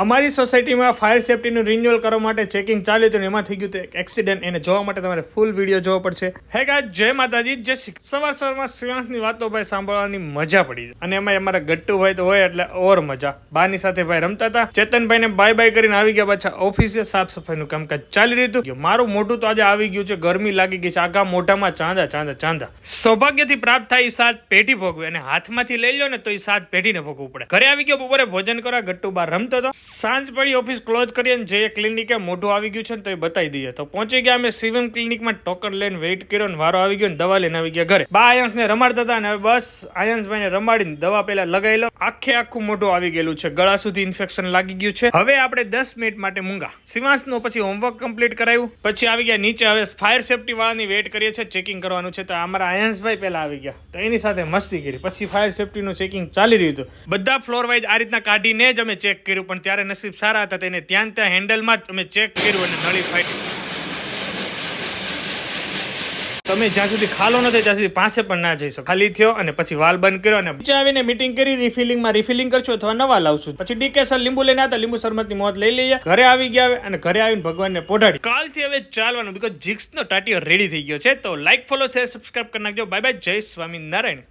અમારી સોસાયટીમાં fire સેફટીનું renewal કરવા માટે ચેકિંગ ચાલ્યું હતું એમાં થઈ ગયું હતું એક એક્સિડન્ટ એને જોવા માટે તમારે ફૂલ વીડિયો જોવો પડશે. હે ગાય જય માતાજી જે સવાર સવારમાં શિવાંશની વાતો ભાઈ સાંભળવાની મજા પડી અને એમાં અમારા ગટ્ટુ ભાઈ તો હોય એટલે ઓર મજા. બાની સાથે ભાઈ રમતા હતા. ચેતનભાઈને બાય બાય કરીને આવી ગયા પાછા ઓફિસે સાફ સફાઈનું કામકાજ ચાલી રહ્યું હતું. મારું મોટું તો આજે આવી ગયું છે, ગરમી લાગી ગઈ છે. આખા મોઢામાં ચાંદા ચાંદા ચાંદા. સૌભાગ્યથી પ્રાપ્ત થાય એ સાત પેટી ભોગવે અને હાથમાંથી લઈ લો ને તો એ સાત પેટીને ભોગવવું પડે. ઘરે આવી ગયો, બપોરે ભોજન કરવા ગટ્ટુ બાર રમતો હતો. સાંજ પડી ઓફિસ ક્લોઝ કરીએ ને જે ક્લિનિકે મોઢું આવી ગયું છે ને તો એ બતાવી દઈએ. તો પહોંચી ગયા અમે શિવમ ક્લિનિકમાં ટોકન લઈને વેઇટ કર્યો ને વારો આવી ગયો ને દવા લઈને આવી ગયા ઘરે. બા આયન્સને રમાડતા હતા ને હવે બસ આયન્સભાઈને રમાડીને દવા પહેલા લગાવી આખે આખું મોઢું આવી ગયેલું છે. ગળા સુધી ઇન્ફેક્શન લાગી ગયું છે. હવે આપણે દસ મિનિટ માટે મૂંગા. શિવાંશનું પછી હોમવર્ક કમ્પ્લીટ કરાયું. પછી આવી ગયા નીચે હવે ફાયર સેફટી વાળાની વેઇટ કરીએ છીએ ચેકિંગ કરવાનું છે. તો અમારા આયન્સભાઈ પહેલા આવી ગયા. તો એની સાથે મસ્તી કરી. પછી ફાયર સેફટીનું ચેકિંગ ચાલી રહ્યું હતું. બધા ફ્લોર વાઇઝ આ રીતના કાઢીને જ અમે ચેક કર્યું, પણ ત્યારે નસીબ સારા હતા, તેને ત્યાં ત્યાં હેન્ડલમાં જ અમે ચેક કર્યું અને નળી ફાટી. તમે જ્યાં સુધી ખાલો ન થાય ત્યાં સુધી પાસે પણ ના જઈ શકો. ખાલી થયો અને પછી વાલ બંધ કર્યો અને નીચે આવીને મીટિંગ કરી રિફિલિંગમાં રિફિલિંગ કરશું અથવા નવા લાવશું. પછી ડીકે સર લીંબુ લઈને આવતા, લીંબુ શરબતની મોત લઈ લઈએ. ઘરે આવી ગયા અને ઘરે આવીને ભગવાનને પોઢાડી. કાલથી હવે ચાલવાનું બીકોઝ જીક્સનો ટાટીઓ રેડી થઈ ગયો છે. તો લાઈક ફોલો શેર સબસ્ક્રાઈબ કરી નાખજો. બાય બાય જય સ્વામી નારાયણ